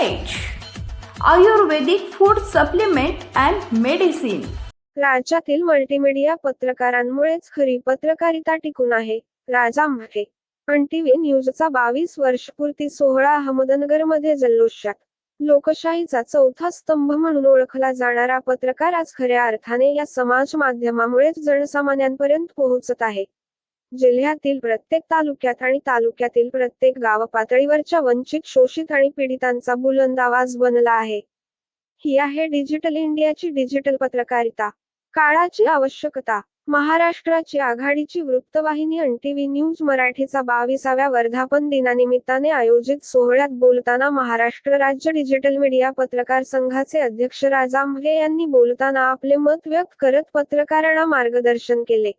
Ayurvedic food supplement and medicine राज्यातील multimedia पत्रकारांमुळेच खरी पत्रकारिता टिकून आहे. राजा म्हटे टीव्ही न्यूजचा बावीस वर्षपूर्ती सोहळा अहमदनगरमध्ये जल्लोषात. लोकशाहीचा चौथा स्तंभ म्हणून ओळखला जाणारा पत्रकार आज खऱ्या अर्थाने या समाज माध्यमामुळेच जनसामान्यांपर्यंत पोहोचत आहे. जिल्ह्यातील प्रत्येक तालुक्यात आणि तालुक्यातील प्रत्येक गाव पातळीवरच्या वंचित शोषित आणि पीडितांचा बुलंद आवाज बनला आहे. ही आहे डिजिटल इंडियाची डिजिटल पत्रकारिता. काळाची आवश्यकता. महाराष्ट्राची आघाडीची वृत्तवाहिनी टीव्ही न्यूज मराठीचा बावीसाव्या वर्धापन दिनानिमित्ताने आयोजित सोहळ्यात बोलताना महाराष्ट्र राज्य डिजिटल मीडिया पत्रकार संघाचे अध्यक्ष राजा यांनी बोलताना आपले मत व्यक्त करत पत्रकारांना मार्गदर्शन केले.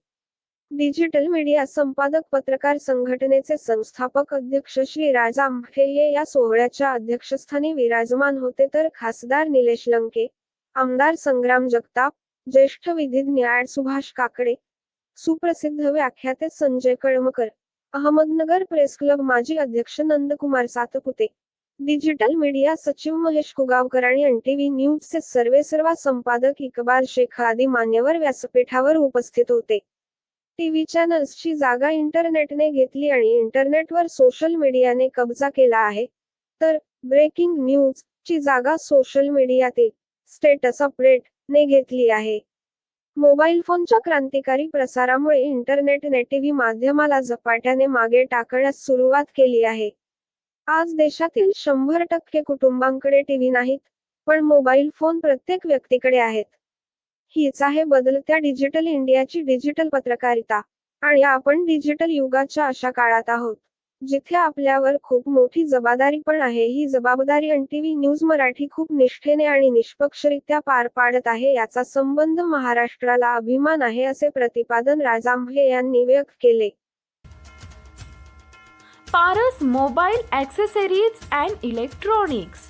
डिजिटल मीडिया संपादक पत्रकार संघटनेचे संस्थापक अध्यक्ष श्री राजा हे या सोहळ्याच्या अध्यक्षस्थानी विराजमान होते तर खासदार निलेश लंके आमदार संग्राम जगताप ज्येष्ठ विधिज्ञ ॲड सुभाष काकडे सुप्रसिद्ध व्याख्याते संजय कळमकर अहमदनगर प्रेस क्लब माजी अध्यक्ष नंदकुमार सातपुते डिजिटल मीडिया सचिव महेश कुगावकर आणि एनटीव्ही न्यूजचे सर्वे सर्वा संपादक इकबाल शेख आदी मान्यवर व्यासपीठावर उपस्थित होते. टीव्ही चॅनल्सची जागा इंटरनेटने घेतली आणि इंटरनेटवर सोशल मीडियाने कब्जा केला आहे तर ब्रेकिंग न्यूज ची जागा सोशल मीडियातील स्टेटस अपडेट ने घेतली आहे. मोबाईल फोनच्या क्रांतिकारी प्रसारामुळे इंटरनेटने टीव्ही माध्यमाला झपाट्याने मागे टाकण्यास सुरुवात केली आहे. आज देशातील शंभर टक्के कुटुंबांकडे टीव्ही नाहीत पण मोबाईल फोन प्रत्येक व्यक्तीकडे आहेत. हीच आहे बदलत्या डिजिटल इंडियाची डिजिटल पत्रकारिता. आणि आपण डिजिटल युगाच्या अशा काळात आहोत जिथे आपल्यावर खूप मोठी जबाबदारी पण आहे. ही जबाबदारी टीव्ही न्यूज मराठी खूप निष्ठेने आणि निष्पक्षरित्या पार पाडत आहे याचा संबंध महाराष्ट्राला अभिमान आहे असे प्रतिपादन राजांभे यांनी व्यक्त केले. Paras mobile accessories and electronics.